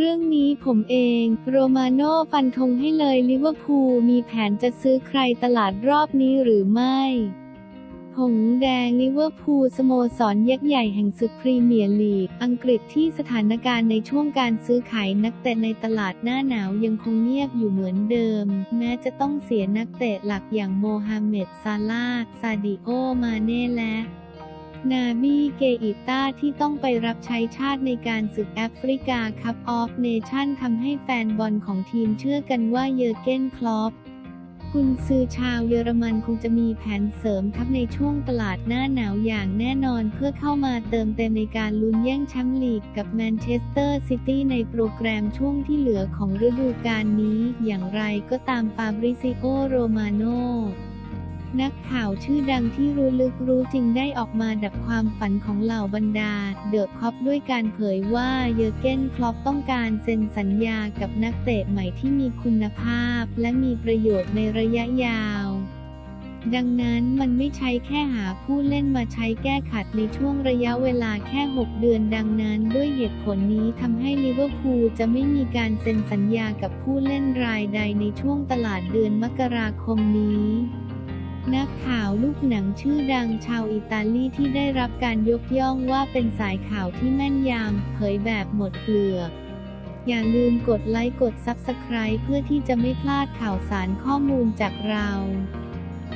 รื่องนี้ผมเอง โรมาโน่ฟันธงให้เลยลิเวอร์พูลมีแผนจะซื้อใครตลาดรอบนี้หรือไม่หงแดงลิเวอร์พูลสโมสรยักษ์ใหญ่แห่งศึกพรีเมียร์ลีก อังกฤษที่สถานการณ์ในช่วงการซื้อขายนักเตะในตลาดหน้าหนาวยังคงเงียบอยู่เหมือนเดิม แม้จะต้องเสียนักเตะหลักอย่างโมฮัมเหม็ดซาลาห์ซาดิโอ มาเน่และ นาบีเกอิต้าที่ต้องไปรับใช้ชาติในการศึกแอฟริกาคัพออฟเนชั่นทำให้แฟนบอลของทีมเชื่อกันว่าเยอร์เกนคลอปกุนซือชาวเยอรมันคงจะมีแผนเสริมทัพในช่วงตลาดหน้าหนาวอย่างแน่นอนเพื่อเข้ามาเติมเต็มในการลุ้นแย่งแชมป์ลีกกับแมนเชสเตอร์ซิตี้ในโปรแกรมช่วงที่เหลือของฤดูกาลนี้ อย่างไรก็ตามฟาบริซิโอ โรมาโน นักข่าวชื่อดังที่รู้ลึกรู้จริงได้ออกมาดับความฝันของเหล่าบรรดา เดอะคอปด้วยการเผยว่าเยอร์เกนคลอปต้องการเซ็นสัญญากับนักเตะใหม่ที่มีคุณภาพ และมีประโยชน์ในระยะยาวดังนั้นมันไม่ใช่แค่หาผู้เล่นมาใช้แก้ขัดในช่วงระยะเวลาแค่ 6 เดือนดังนั้นด้วยเหตุผลนี้ทำให้ลิเวอร์พูลจะไม่มีการเซ็นสัญญากับผู้เล่นรายใดในช่วงตลาดเดือนมกราคมนี้ นักข่าวลูกหนังชื่อดังชาวอิตาลีที่ได้รับการยกย่องว่าเป็นสายข่าวที่แม่นยำเผยแบบหมดเปลือกอย่าลืมกดไลค์กดซับสไคร b e เพื่อที่จะไม่พลาดข่าวสารข้อมูลจากเรา